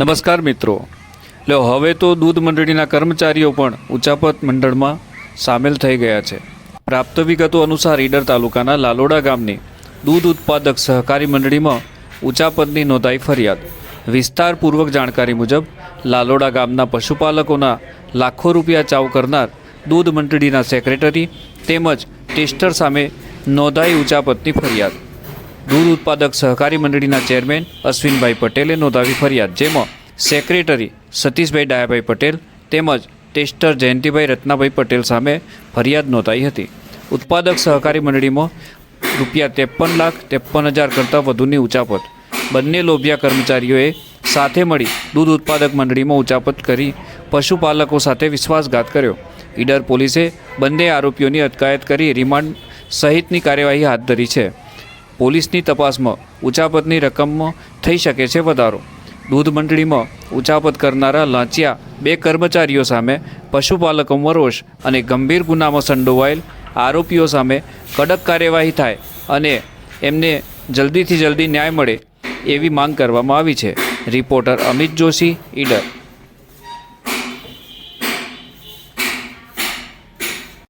નમસ્કાર મિત્રો. લો, હવે તો દૂધ મંડળીના કર્મચારીઓ પણ ઉચાપત મંડળમાં સામેલ થઈ ગયા છે. પ્રાપ્ત વિગતો અનુસાર ઈડર તાલુકાના લાલોડા ગામની દૂધ ઉત્પાદક સહકારી મંડળીમાં ઉચાપતની નોંધાઈ ફરિયાદ. વિસ્તારપૂર્વક જાણકારી મુજબ, લાલોડા ગામના પશુપાલકોના લાખો રૂપિયા ચાવ કરનાર દૂધ મંડળીના સેક્રેટરી તેમજ ટેસ્ટર સામે નોંધાઈ ઉચાપતની ફરિયાદ. દૂધ ઉત્પાદક સહકારી મંડળીના ચેરમેન અશ્વિનભાઈ પટેલે નોંધાવી ફરિયાદ, જેમાં સેક્રેટરી સતીશભાઈ ડાયાભાઈ પટેલ તેમજ ટેસ્ટર જયંતિભાઈ રત્નાભાઈ પટેલ સામે ફરિયાદ નોંધાઈ હતી. ઉત્પાદક સહકારી મંડળીમાં રૂપિયા ત્રેપન લાખ ત્રેપન હજાર કરતાં વધુની ઉચાપત. બંને લોભિયા કર્મચારીઓએ સાથે મળી દૂધ ઉત્પાદક મંડળીમાં ઉચાપત કરી પશુપાલકો સાથે વિશ્વાસઘાત કર્યો. ઈડર પોલીસે બંને આરોપીઓની અટકાયત કરી રિમાન્ડ સહિતની કાર્યવાહી હાથ ધરી છે. પોલીસની તપાસમાં ઉચાપતની રકમમાં થઈ શકે છે વધારો. દૂધ મંડળીમાં ઉચાપત કરનારા લાંચિયા બે કર્મચારીઓ સામે પશુપાલકોમાં રોષ અને ગંભીર ગુનામાં સંડોવાયેલ આરોપીઓ સામે કડક કાર્યવાહી થાય અને એમને જલ્દીથી જલ્દી ન્યાય મળે એવી માંગ કરવામાં આવી છે. રિપોર્ટર અમિત જોશી, ઈડર.